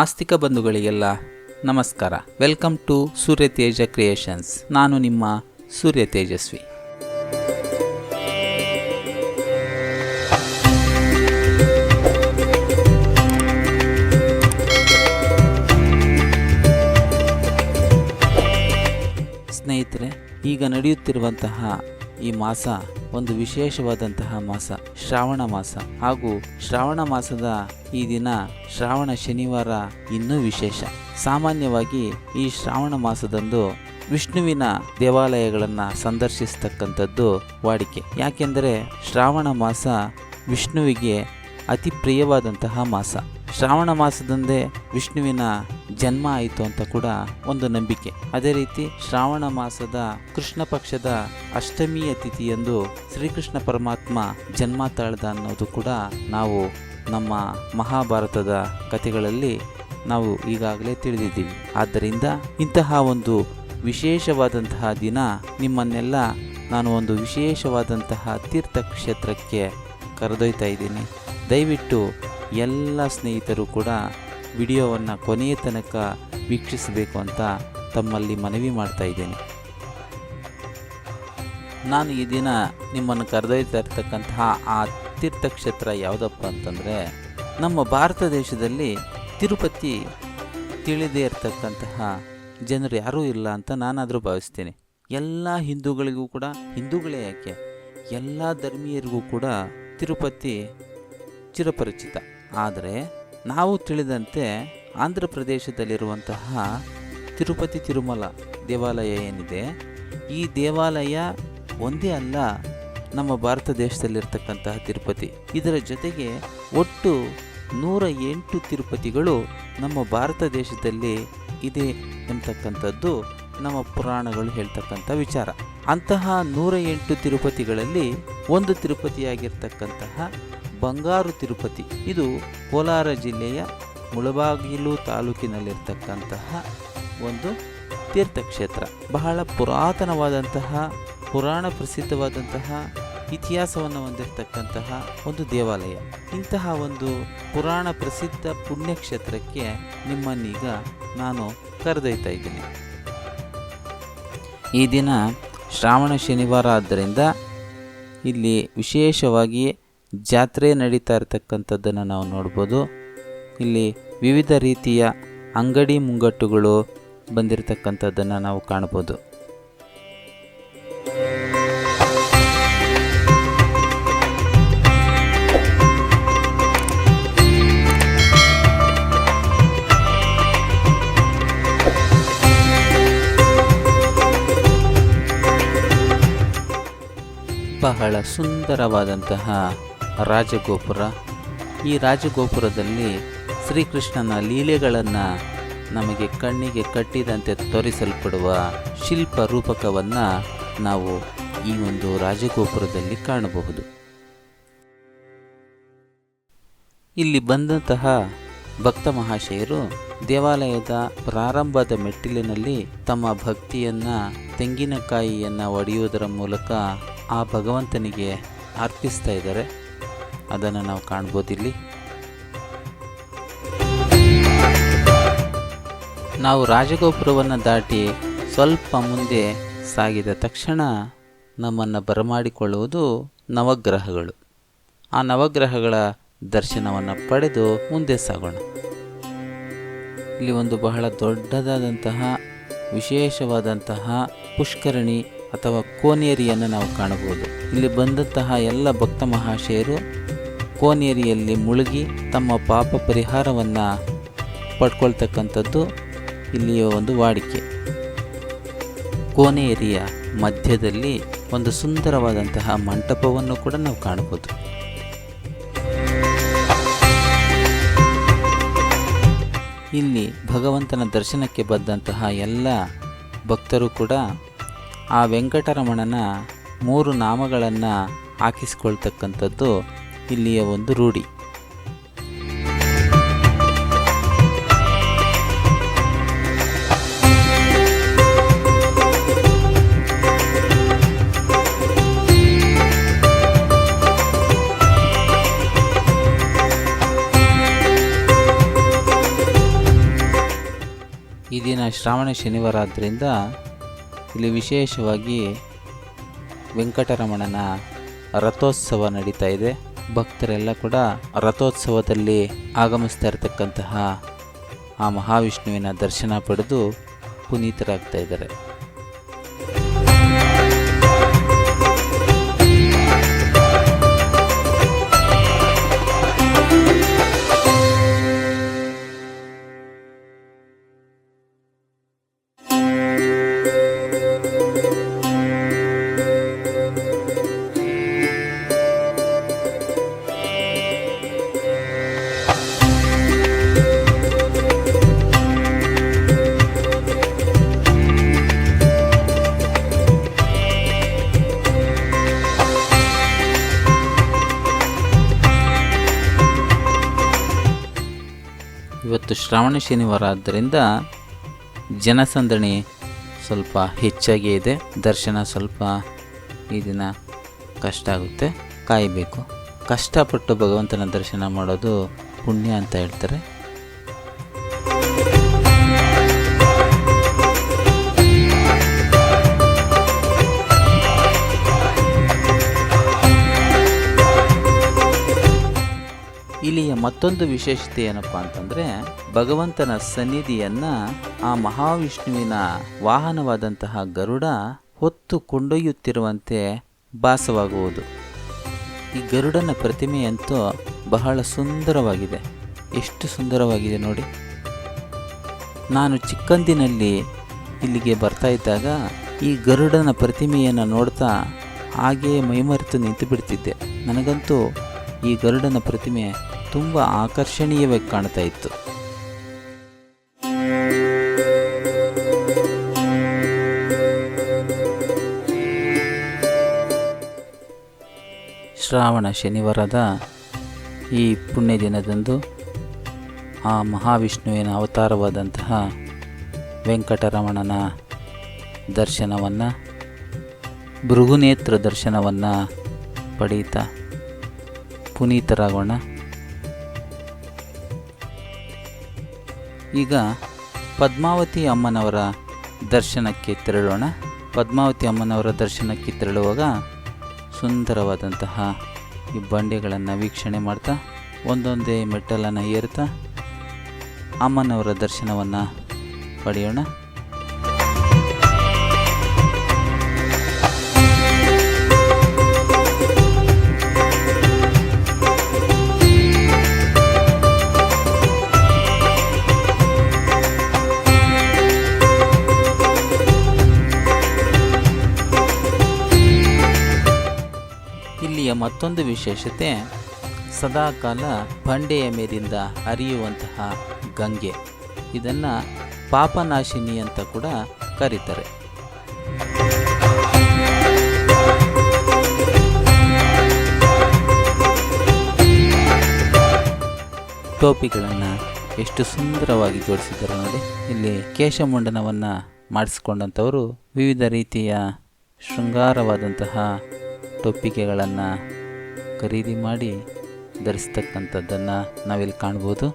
ಆಸ್ತಿಕ ಬಂಧುಗಳಿಗೆಲ್ಲ ನಮಸ್ಕಾರ. Welcome to Surya Teja creations ನಾನು ನಿಮ್ಮ ಸೂರ್ಯ ತೇಜಸ್ವಿ. ಸ್ನೇಹಿತರೆ, ಈಗ ನಡೆಯುತ್ತಿರುವಂತಹ ಈ ಮಾಸ ಒಂದು ವಿಶೇಷವಾದಂತಹ ಮಾಸ, ಶ್ರಾವಣ ಮಾಸ. ಹಾಗೂ ಶ್ರಾವಣ ಮಾಸದ ಈ ದಿನ ಶ್ರಾವಣ ಶನಿವಾರ ಇನ್ನೂ ವಿಶೇಷ. ಸಾಮಾನ್ಯವಾಗಿ ಈ ಶ್ರಾವಣ ಮಾಸದಂದು ವಿಷ್ಣುವಿನ ದೇವಾಲಯಗಳನ್ನು ಸಂದರ್ಶಿಸ್ತಕ್ಕಂಥದ್ದು ವಾಡಿಕೆ. ಯಾಕೆಂದರೆ ಶ್ರಾವಣ ಮಾಸ ವಿಷ್ಣುವಿಗೆ ಅತಿ ಪ್ರಿಯವಾದಂತಹ ಮಾಸ. ಶ್ರಾವಣ ಮಾಸದಂದೇ ವಿಷ್ಣುವಿನ ಜನ್ಮ ಆಯಿತು ಅಂತ ಕೂಡ ಒಂದು ನಂಬಿಕೆ. ಅದೇ ರೀತಿ ಶ್ರಾವಣ ಮಾಸದ ಕೃಷ್ಣ ಪಕ್ಷದ ಅಷ್ಟಮಿಯ ತಿಥಿಯಂದು ಶ್ರೀಕೃಷ್ಣ ಪರಮಾತ್ಮ ಜನ್ಮ ತಾಳ್ದ ಅನ್ನೋದು ಕೂಡ ನಾವು ನಮ್ಮ ಮಹಾಭಾರತದ ಕಥೆಗಳಲ್ಲಿ ನಾವು ಈಗಾಗಲೇ ತಿಳಿದಿದ್ದೀವಿ. ಆದ್ದರಿಂದ ಇಂತಹ ಒಂದು ವಿಶೇಷವಾದಂತಹ ದಿನ ನಿಮ್ಮನ್ನೆಲ್ಲ ನಾನು ಒಂದು ವಿಶೇಷವಾದಂತಹ ತೀರ್ಥಕ್ಷೇತ್ರಕ್ಕೆ ಕರೆದೊಯ್ತಾ ಇದ್ದೀನಿ. ದಯವಿಟ್ಟು ಎಲ್ಲ ಸ್ನೇಹಿತರು ಕೂಡ ವಿಡಿಯೋವನ್ನು ಕೊನೆಯ ತನಕ ವೀಕ್ಷಿಸಬೇಕು ಅಂತ ತಮ್ಮಲ್ಲಿ ಮನವಿ ಮಾಡ್ತಾ ಇದ್ದೇನೆ. ನಾನು ಈ ದಿನ ನಿಮ್ಮನ್ನು ಕರೆದೊಯ್ತಾ ಇರ್ತಕ್ಕಂತಹ ಆ ತೀರ್ಥಕ್ಷೇತ್ರ ಯಾವುದಪ್ಪ ಅಂತಂದರೆ, ನಮ್ಮ ಭಾರತ ದೇಶದಲ್ಲಿ ತಿರುಪತಿ ತಿಳಿದೇ ಇರತಕ್ಕಂತಹ ಜನರು ಯಾರೂ ಇಲ್ಲ ಅಂತ ನಾನಾದರೂ ಭಾವಿಸ್ತೀನಿ. ಎಲ್ಲ ಹಿಂದೂಗಳಿಗೂ ಕೂಡ, ಹಿಂದೂಗಳೇ ಯಾಕೆ? ಎಲ್ಲ ಧರ್ಮೀಯರಿಗೂ ಕೂಡ ತಿರುಪತಿ ಚಿರಪರಿಚಿತ. ಆದರೆ ನಾವು ತಿಳಿದಂತೆ ಆಂಧ್ರ ಪ್ರದೇಶದಲ್ಲಿರುವಂತಹ ತಿರುಪತಿ ತಿರುಮಲ ದೇವಾಲಯ ಏನಿದೆ, ಈ ದೇವಾಲಯ ಒಂದೇ ಅಲ್ಲ, ನಮ್ಮ ಭಾರತ ದೇಶದಲ್ಲಿರ್ತಕ್ಕಂತಹ ತಿರುಪತಿ. ಇದರ ಜೊತೆಗೆ ಒಟ್ಟು ನೂರ ಎಂಟು ತಿರುಪತಿಗಳು ನಮ್ಮ ಭಾರತ ದೇಶದಲ್ಲಿ ಇದೆ ಎಂತಕ್ಕಂಥದ್ದು ನಮ್ಮ ಪುರಾಣಗಳು ಹೇಳ್ತಕ್ಕಂಥ ವಿಚಾರ. ಅಂತಹ ನೂರ ಎಂಟು ತಿರುಪತಿಗಳಲ್ಲಿ ಒಂದು ತಿರುಪತಿಯಾಗಿರ್ತಕ್ಕಂತಹ ಬಂಗಾರು ತಿರುಪತಿ. ಇದು ಕೋಲಾರ ಜಿಲ್ಲೆಯ ಮುಳಬಾಗಿಲು ತಾಲೂಕಿನಲ್ಲಿರ್ತಕ್ಕಂತಹ ಒಂದು ತೀರ್ಥಕ್ಷೇತ್ರ. ಬಹಳ ಪುರಾತನವಾದಂತಹ, ಪುರಾಣ ಪ್ರಸಿದ್ಧವಾದಂತಹ ಇತಿಹಾಸವನ್ನು ಹೊಂದಿರತಕ್ಕಂತಹ ಒಂದು ದೇವಾಲಯ. ಇಂತಹ ಒಂದು ಪುರಾಣ ಪ್ರಸಿದ್ಧ ಪುಣ್ಯಕ್ಷೇತ್ರಕ್ಕೆ ನಿಮ್ಮನ್ನೀಗ ನಾನು ಕರೆದೊಯ್ತಾ ಇದ್ದೀನಿ. ಈ ದಿನ ಶ್ರಾವಣ ಶನಿವಾರ ಆದ್ದರಿಂದ ಇಲ್ಲಿ ವಿಶೇಷವಾಗಿ ಜಾತ್ರೆ ನಡೀತಾ ಇರತಕ್ಕಂಥದ್ದನ್ನು ನಾವು ನೋಡ್ಬೋದು. ಇಲ್ಲಿ ವಿವಿಧ ರೀತಿಯ ಅಂಗಡಿ ಮುಂಗಟ್ಟುಗಳು ಬಂದಿರತಕ್ಕಂಥದ್ದನ್ನು ನಾವು ಕಾಣ್ಬೋದು. ಬಹಳ ಸುಂದರವಾದಂತಹ ರಾಜಗೋಪುರ. ಈ ರಾಜಗೋಪುರದಲ್ಲಿ ಶ್ರೀಕೃಷ್ಣನ ಲೀಲೆಗಳನ್ನು ನಮಗೆ ಕಣ್ಣಿಗೆ ಕಟ್ಟಿದಂತೆ ತೋರಿಸಲ್ಪಡುವ ಶಿಲ್ಪ ರೂಪಕವನ್ನು ನಾವು ಈ ಒಂದು ರಾಜಗೋಪುರದಲ್ಲಿ ಕಾಣಬಹುದು. ಇಲ್ಲಿ ಬಂದಂತಹ ಭಕ್ತ ಮಹಾಶಯರು ದೇವಾಲಯದ ಪ್ರಾರಂಭದ ಮೆಟ್ಟಿಲಿನಲ್ಲಿ ತಮ್ಮ ಭಕ್ತಿಯನ್ನ, ತೆಂಗಿನಕಾಯಿಯನ್ನು ಒಡೆಯುವುದರ ಮೂಲಕ ಆ ಭಗವಂತನಿಗೆ ಅರ್ಪಿಸ್ತಾ ಇದ್ದಾರೆ. ಅದನ್ನು ನಾವು ಕಾಣ್ಬೋದಿಲ್ಲಿ ನಾವು ರಾಜಗೋಪುರವನ್ನು ದಾಟಿ ಸ್ವಲ್ಪ ಮುಂದೆ ಸಾಗಿದ ತಕ್ಷಣ ನಮ್ಮನ್ನು ಬರಮಾಡಿಕೊಳ್ಳುವುದು ನವಗ್ರಹಗಳು. ಆ ನವಗ್ರಹಗಳ ದರ್ಶನವನ್ನು ಪಡೆದು ಮುಂದೆ ಸಾಗೋಣ. ಇಲ್ಲಿ ಒಂದು ಬಹಳ ದೊಡ್ಡದಾದಂತಹ, ವಿಶೇಷವಾದಂತಹ ಪುಷ್ಕರಣಿ ಅಥವಾ ಕೋನೇರಿಯನ್ನು ನಾವು ಕಾಣಬಹುದು. ಇಲ್ಲಿ ಬಂದಂತಹ ಎಲ್ಲ ಭಕ್ತ ಮಹಾಶಯರು ಕೋನೇರಿಯಲ್ಲಿ ಮುಳುಗಿ ತಮ್ಮ ಪಾಪ ಪರಿಹಾರವನ್ನು ಪಡ್ಕೊಳ್ತಕ್ಕಂಥದ್ದು ಇಲ್ಲಿಯ ಒಂದು ವಾಡಿಕೆ. ಕೋನೇರಿಯ ಮಧ್ಯದಲ್ಲಿ ಒಂದು ಸುಂದರವಾದಂತಹ ಮಂಟಪವನ್ನು ಕೂಡ ನಾವು ಕಾಣಬಹುದು. ಇಲ್ಲಿ ಭಗವಂತನ ದರ್ಶನಕ್ಕೆ ಬಂದಂತಹ ಎಲ್ಲ ಭಕ್ತರು ಕೂಡ ಆ ವೆಂಕಟರಮಣನ ಮೂರು ನಾಮಗಳನ್ನು ಹಾಕಿಸ್ಕೊಳ್ತಕ್ಕಂಥದ್ದು ಇಲ್ಲಿಯ ಒಂದು ರೂಢಿ. ಈ ದಿನ ಶ್ರಾವಣ ಶನಿವಾರ ಆದ್ದರಿಂದ ಇಲ್ಲಿ ವಿಶೇಷವಾಗಿ ವೆಂಕಟರಮಣನ ರಥೋತ್ಸವ ನಡೀತಾ ಇದೆ. ಭಕ್ತರೆಲ್ಲ ಕೂಡ ರಥೋತ್ಸವದಲ್ಲಿ ಆಗಮಿಸ್ತಾ ಇರತಕ್ಕಂತಹ ಆ ಮಹಾವಿಷ್ಣುವಿನ ದರ್ಶನ ಪಡೆದು ಪುನೀತರಾಗ್ತಾ ಇದ್ದಾರೆ. ಇವತ್ತು ಶ್ರಾವಣ ಶನಿವಾರ ಆದ್ದರಿಂದ ಜನಸಂದಣಿ ಸ್ವಲ್ಪ ಹೆಚ್ಚಾಗಿ ಇದೆ. ದರ್ಶನ ಸ್ವಲ್ಪ ಈ ದಿನ ಕಷ್ಟ ಆಗುತ್ತೆ. ಕಾಯಬೇಕು. ಕಷ್ಟಪಟ್ಟು ಭಗವಂತನ ದರ್ಶನ ಮಾಡೋದು ಪುಣ್ಯ ಅಂತ ಹೇಳ್ತಾರೆ. ಮತ್ತೊಂದು ವಿಶೇಷತೆ ಏನಪ್ಪ ಅಂತಂದರೆ, ಭಗವಂತನ ಸನ್ನಿಧಿಯನ್ನು ಆ ಮಹಾವಿಷ್ಣುವಿನ ವಾಹನವಾದಂತಹ ಗರುಡ ಹೊತ್ತು ಕೊಂಡೊಯ್ಯುತ್ತಿರುವಂತೆ ಭಾಸವಾಗುವುದು. ಈ ಗರುಡನ ಪ್ರತಿಮೆಯಂತೂ ಬಹಳ ಸುಂದರವಾಗಿದೆ. ಎಷ್ಟು ಸುಂದರವಾಗಿದೆ ನೋಡಿ. ನಾನು ಚಿಕ್ಕಂದಿನಲ್ಲಿ ಇಲ್ಲಿಗೆ ಬರ್ತಾ ಇದ್ದಾಗ ಈ ಗರುಡನ ಪ್ರತಿಮೆಯನ್ನು ನೋಡ್ತಾ ಹಾಗೆಯೇ ಮೈಮರೆತು ನಿಂತು ಬಿಡ್ತಿದ್ದೆ. ನನಗಂತೂ ಈ ಗರುಡನ ಪ್ರತಿಮೆ ತುಂಬ ಆಕರ್ಷಣೀಯವಾಗಿ ಕಾಣ್ತಾ ಇತ್ತು. ಶ್ರಾವಣ ಶನಿವಾರದ ಈ ಪುಣ್ಯ ದಿನದಂದು ಆ ಮಹಾವಿಷ್ಣುವಿನ ಅವತಾರವಾದಂತಹ ವೆಂಕಟರಮಣನ ದರ್ಶನವನ್ನು, ಭೃಗುನೇತ್ರ ದರ್ಶನವನ್ನು ಪಡೀತಾ ಪುನೀತರಾಗೋಣ ಈಗ ಪದ್ಮಾವತಿ ಅಮ್ಮನವರ ದರ್ಶನಕ್ಕೆ ತೆರಳೋಣ. ಪದ್ಮಾವತಿ ಅಮ್ಮನವರ ದರ್ಶನಕ್ಕೆ ತೆರಳುವಾಗ ಸುಂದರವಾದಂತಹ ಈ ಬಂಡೆಗಳನ್ನು ವೀಕ್ಷಣೆ ಮಾಡ್ತಾ, ಒಂದೊಂದೇ ಮೆಟ್ಟಲನ್ನು ಏರ್ತಾ ಅಮ್ಮನವರ ದರ್ಶನವನ್ನು ಪಡೆಯೋಣ. ಮತ್ತೊಂದು ವಿಶೇಷತೆ, ಸದಾಕಾಲ ಬಂಡೆಯ ಮೇಲಿಂದ ಹರಿಯುವಂತಹ ಗಂಗೆ. ಇದನ್ನು ಪಾಪನಾಶಿನಿ ಅಂತ ಕೂಡ ಕರೀತಾರೆ. ಟೋಪಿಗಳನ್ನು ಎಷ್ಟು ಸುಂದರವಾಗಿ ಜೋಡಿಸಿದ್ದಾರೆ ನೋಡಿ. ಇಲ್ಲಿ ಕೇಶಮುಂಡನವನ್ನು ಮಾಡಿಸ್ಕೊಂಡಂಥವರು ವಿವಿಧ ರೀತಿಯ ಶೃಂಗಾರವಾದಂತಹ ಟೊಪ್ಪಿಗೆಗಳನ್ನು ಖರೀದಿ ಮಾಡಿ ಧರಿಸ್ತಕ್ಕಂಥದ್ದನ್ನು ನಾವಿಲ್ಲಿ ಕಾಣ್ಬೋದು.